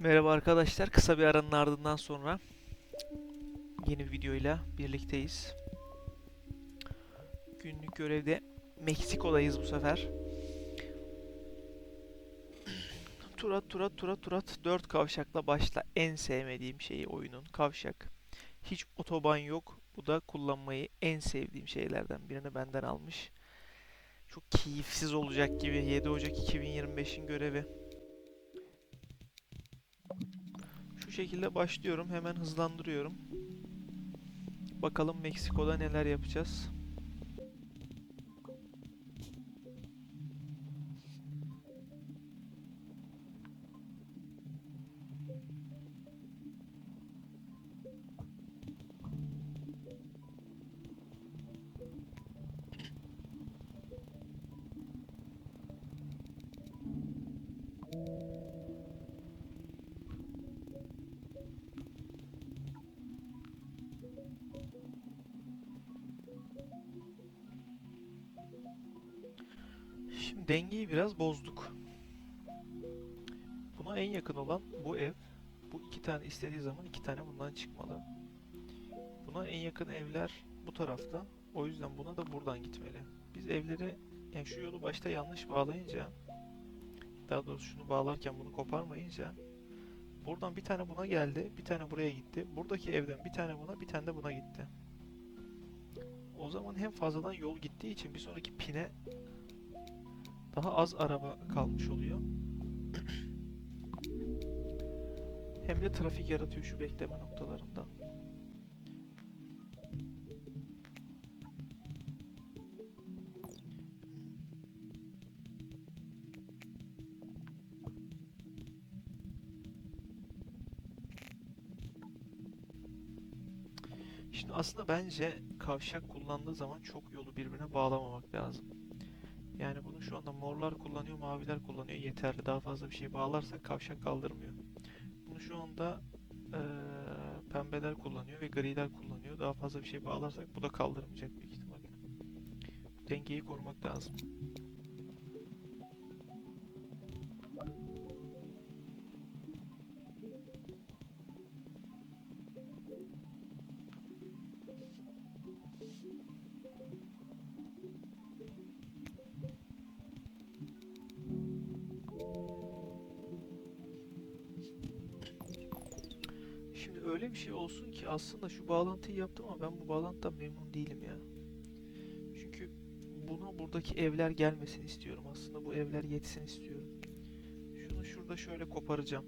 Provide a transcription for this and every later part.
Merhaba arkadaşlar. Kısa bir aranın ardından sonra yeni bir videoyla birlikteyiz. Günlük görevde Meksiko'dayız bu sefer. Turat turat turat turat 4 kavşakla başla. En sevmediğim şeyi oyunun kavşak. Hiç otoban yok. Bu da kullanmayı en sevdiğim şeylerden birini benden almış. Çok keyifsiz olacak gibi 7 Ocak 2025'in görevi. Şekilde başlıyorum. Hemen hızlandırıyorum. Bakalım Meksiko'da neler yapacağız. Dengeyi biraz bozduk. Buna en yakın olan bu ev. Bu iki tane istediği zaman iki tane bundan çıkmalı. Buna en yakın evler bu tarafta. O yüzden buna da buradan gitmeli. Biz evleri yani şu yolu başta yanlış bağlayınca daha doğrusu şunu bağlarken bunu koparmayınca buradan bir tane buna geldi, bir tane buraya gitti. Buradaki evden bir tane buna, bir tane de buna gitti. O zaman hem fazladan yol gittiği için bir sonraki pine daha az araba kalmış oluyor. Hem de trafik yaratıyor şu bekleme noktalarında. Şimdi aslında bence kavşak kullandığı zaman çok yolu birbirine bağlamamak lazım. Yani bunu şu anda morlar kullanıyor, maviler kullanıyor. Yeterli. Daha fazla bir şey bağlarsak kavşak kaldırmıyor. Bunu şu anda eee, pembeler kullanıyor ve griler kullanıyor. Daha fazla bir şey bağlarsak bu da kaldırmayacak büyük ihtimalle. Dengeyi korumak lazım. Şey olsun ki aslında şu bağlantıyı yaptım ama ben bu bağlantıdan memnun değilim ya. Çünkü buna buradaki evler gelmesini istiyorum aslında. Bu evler yetsin istiyorum. Şunu şurada şöyle koparacağım.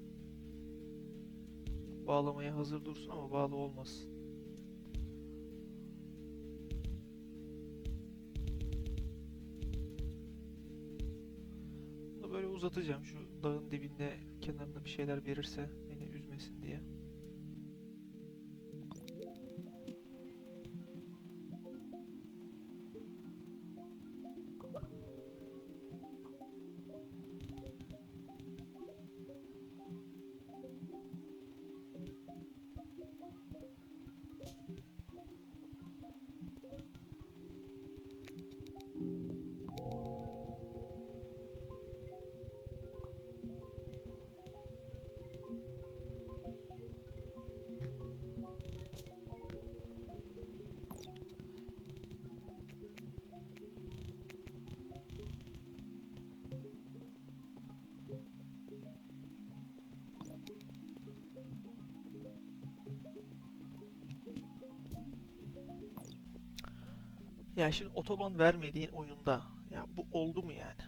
Bağlamaya hazır dursun ama bağlı olmasın. Bunu böyle uzatacağım. Şu dağın dibinde kenarında bir şeyler verirse beni üzmesin diye. Ya şimdi otoban vermediğin oyunda ya bu oldu mu yani?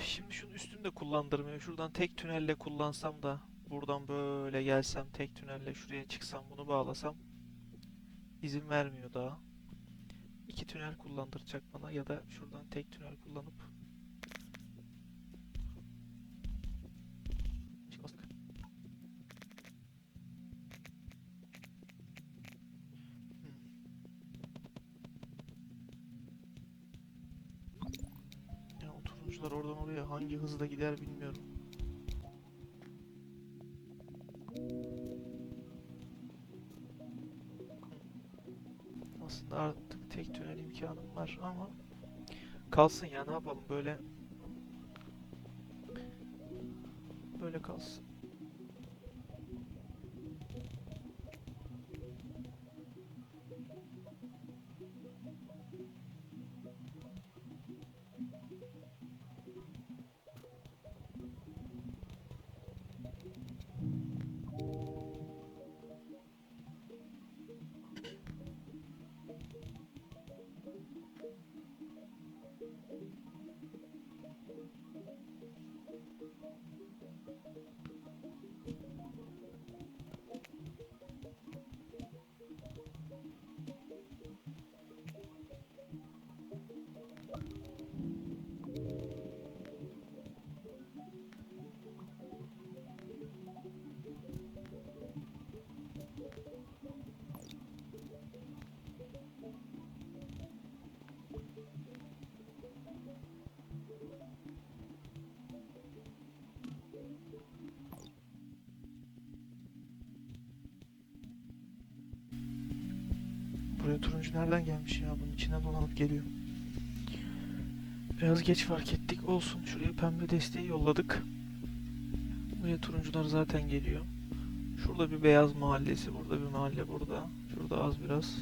Şimdi şunun üstünü de kullandırmıyor. Şuradan tek tünelle kullansam da buradan böyle gelsem tek tünelle şuraya çıksam bunu bağlasam izin vermiyor daha. İki tünel kullandıracak bana ya da şuradan tek tünel kullanıp Turuncular oradan oraya hangi hızla gider bilmiyorum. Aslında artık tek tünel imkanım var ama kalsın ya ne yapalım böyle böyle kalsın. Buraya turuncu nereden gelmiş ya? Bunun içine dolanıp geliyor. Biraz geç fark ettik. Olsun. Şuraya pembe desteği yolladık. Buraya turuncular zaten geliyor. Şurada bir beyaz mahallesi. Burada bir mahalle burada. Şurada az biraz.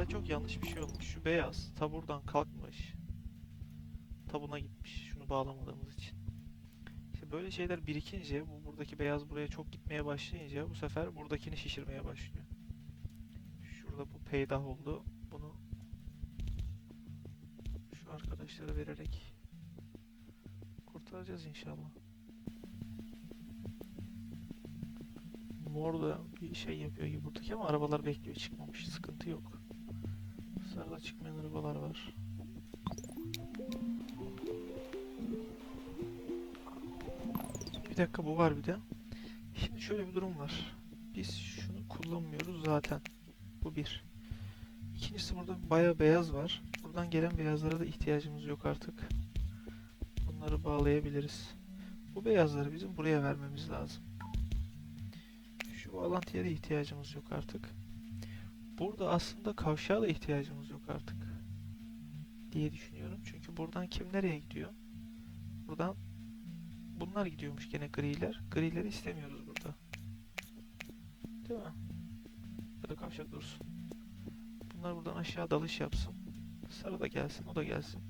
Mesela çok yanlış bir şey olmuş. Şu beyaz taburdan kalkmış. Tabuna gitmiş. Şunu bağlamadığımız için. İşte böyle şeyler birikince bu buradaki beyaz buraya çok gitmeye başlayınca bu sefer buradakini şişirmeye başlıyor. Şurada bu peydah oldu. Bunu şu arkadaşlara vererek kurtaracağız inşallah. Mor da bir şey yapıyor gibi buradaki ama arabalar bekliyor çıkmamış. Sıkıntı yok. Sarıda çıkmayan arabalar var. Bir dakika bu var bir de. Şimdi şöyle bir durum var. Biz şunu kullanmıyoruz zaten. Bu bir. İkincisi burada bayağı beyaz var. Buradan gelen beyazlara da ihtiyacımız yok artık. Bunları bağlayabiliriz. Bu beyazları bizim buraya vermemiz lazım. Şu bağlantıya da ihtiyacımız yok artık. Burada aslında kavşağa da ihtiyacımız yok artık. Diye düşünüyorum. Çünkü buradan kim nereye gidiyor? Buradan bunlar gidiyormuş gene griler. Grileri istemiyoruz burada. Değil mi? Ya da kavşak dursun. Bunlar buradan aşağı dalış yapsın. Sarı da gelsin, o da gelsin.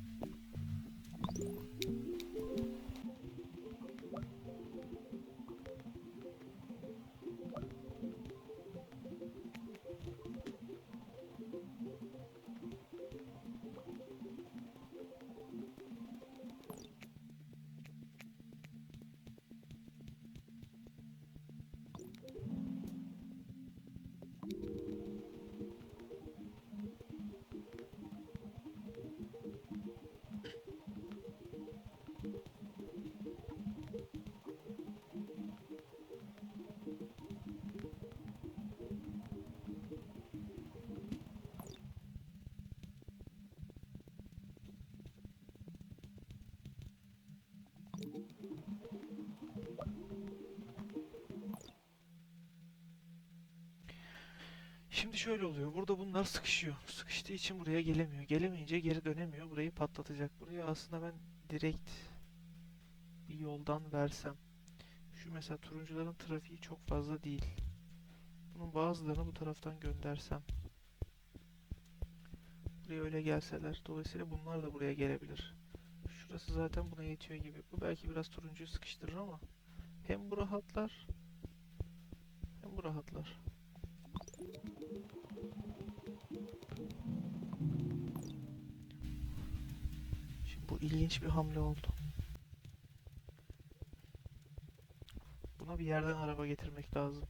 Şimdi şöyle oluyor. Burada bunlar sıkışıyor. Sıkıştığı için buraya gelemiyor. Gelemeyince geri dönemiyor. Burayı patlatacak. Buraya aslında ben direkt bir yoldan versem. Şu mesela turuncuların trafiği çok fazla değil. Bunun bazılarını bu taraftan göndersem. Buraya öyle gelseler. Dolayısıyla bunlar da buraya gelebilir. Şurası zaten buna yetiyor gibi. Bu belki biraz turuncuyu sıkıştırır ama hem bu rahatlar hem bu rahatlar. Şimdi bu ilginç bir hamle oldu. Buna bir yerden araba getirmek lazım.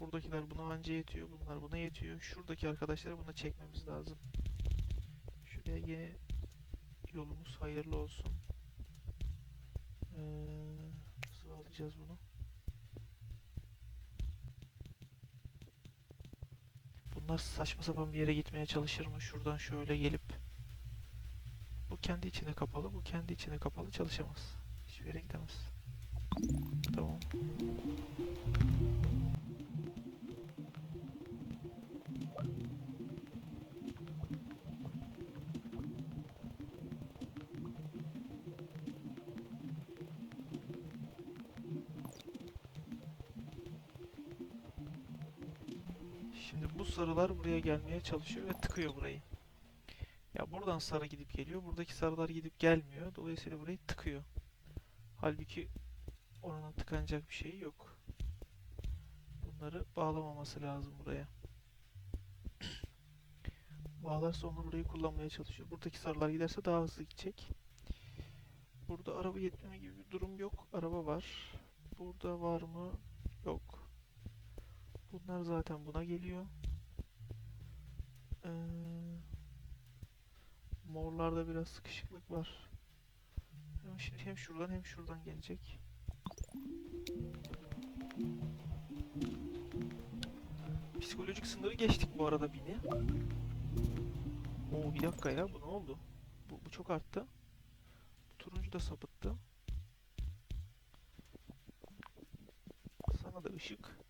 Buradakiler buna anca yetiyor, bunlar buna yetiyor. Şuradaki arkadaşları buna çekmemiz lazım. Şuraya yeni yolumuz hayırlı olsun. Ee, nasıl alacağız bunu? Bunlar saçma sapan bir yere gitmeye çalışır mı? Şuradan şöyle gelip bu kendi içine kapalı, bu kendi içine kapalı çalışamaz. Hiçbir yere gidemez. Tamam. Şimdi bu sarılar buraya gelmeye çalışıyor ve tıkıyor burayı. Ya buradan sarı gidip geliyor. Buradaki sarılar gidip gelmiyor. Dolayısıyla burayı tıkıyor. Halbuki oranın tıkanacak bir şeyi yok. Bunları bağlamaması lazım buraya. Bağlarsa onlar burayı kullanmaya çalışıyor. Buradaki sarılar giderse daha hızlı gidecek. Burada araba yetmeme gibi bir durum yok. Araba var. Burada var mı? Bunlar zaten buna geliyor. Ee, morlarda biraz sıkışıklık var. Hem hem şuradan hem şuradan gelecek. Psikolojik sınırı geçtik bu arada bini. Oo bir dakika ya bu ne oldu? Bu, bu çok arttı. Bu turuncu da sapıttı. Sana da ışık.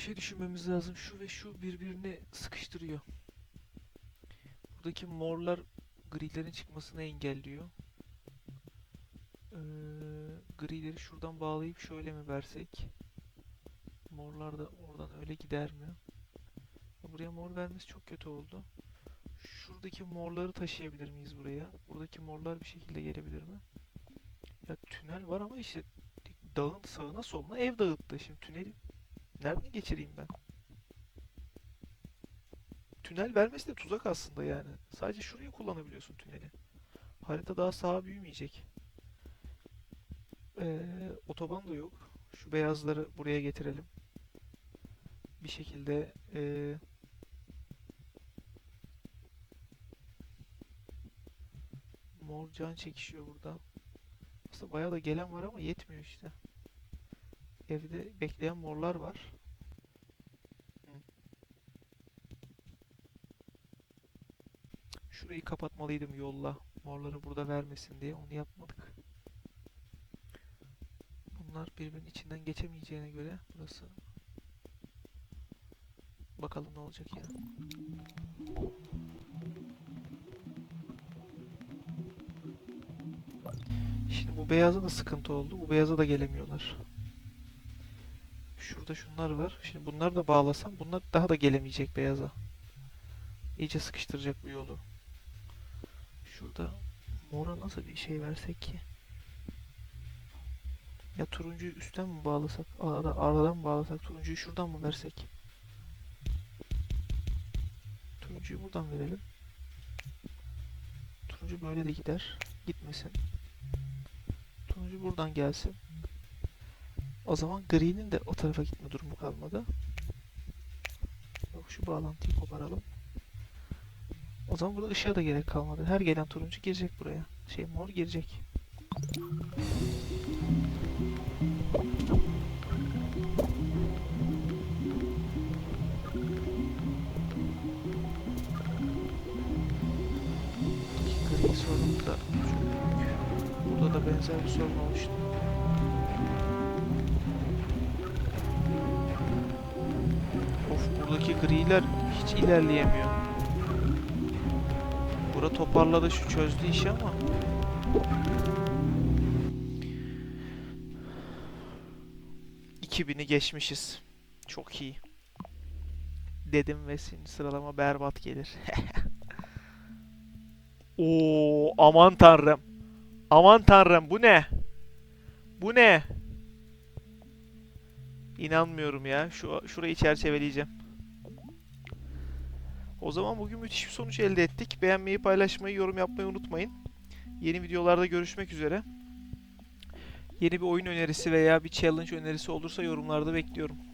Bir şey düşünmemiz lazım. Şu ve şu birbirini sıkıştırıyor. Buradaki morlar grilerin çıkmasını engelliyor. Ee, grileri şuradan bağlayıp şöyle mi versek? Morlar da oradan öyle gider mi? Buraya mor vermesi çok kötü oldu. Şuradaki morları taşıyabilir miyiz buraya? Buradaki morlar bir şekilde gelebilir mi? Ya tünel var ama işte dağın sağına soluna ev dağıttı. Şimdi tüneli nereden geçireyim ben? Tünel vermesi de tuzak aslında yani. Sadece şurayı kullanabiliyorsun tüneli. Harita daha sağa büyümeyecek. Ee, otoban da yok. Şu beyazları buraya getirelim. Bir şekilde ee, Mor can çekişiyor burada. Aslında bayağı da gelen var ama yetmiyor işte. Evde bekleyen morlar var. Şurayı kapatmalıydım yolla. Morları burada vermesin diye. Onu yapmadık. Bunlar birbirinin içinden geçemeyeceğine göre burası Bakalım ne olacak ya. Şimdi bu beyaza da sıkıntı oldu. Bu beyaza da gelemiyorlar. Şurada şunlar var. Şimdi bunları da bağlasam bunlar daha da gelemeyecek beyaza. İyice sıkıştıracak bu yolu. Şurada mora nasıl bir şey versek ki? Ya turuncuyu üstten mi bağlasak? Arada, aradan mı bağlasak? Turuncuyu şuradan mı versek? Turuncuyu buradan verelim. Turuncu böyle de gider. Gitmesin. Turuncu buradan gelsin. O zaman gri'nin de o tarafa gitme durumu kalmadı. Yok şu bağlantıyı koparalım. O zaman burada ışığa da gerek kalmadı. Her gelen turuncu girecek buraya. Şey mor girecek. Gri sorunu da çok büyük. Burada da benzer bir sorun oluştu. Buradaki griler hiç ilerleyemiyor. Bura toparladı şu çözdü işi ama. ...2000'i geçmişiz. Çok iyi. Dedim ve şimdi sıralama berbat gelir. Oo aman tanrım. Aman tanrım bu ne? Bu ne? İnanmıyorum ya. Şu şurayı çerçeveleyeceğim. O zaman bugün müthiş bir sonuç elde ettik. Beğenmeyi, paylaşmayı, yorum yapmayı unutmayın. Yeni videolarda görüşmek üzere. Yeni bir oyun önerisi veya bir challenge önerisi olursa yorumlarda bekliyorum.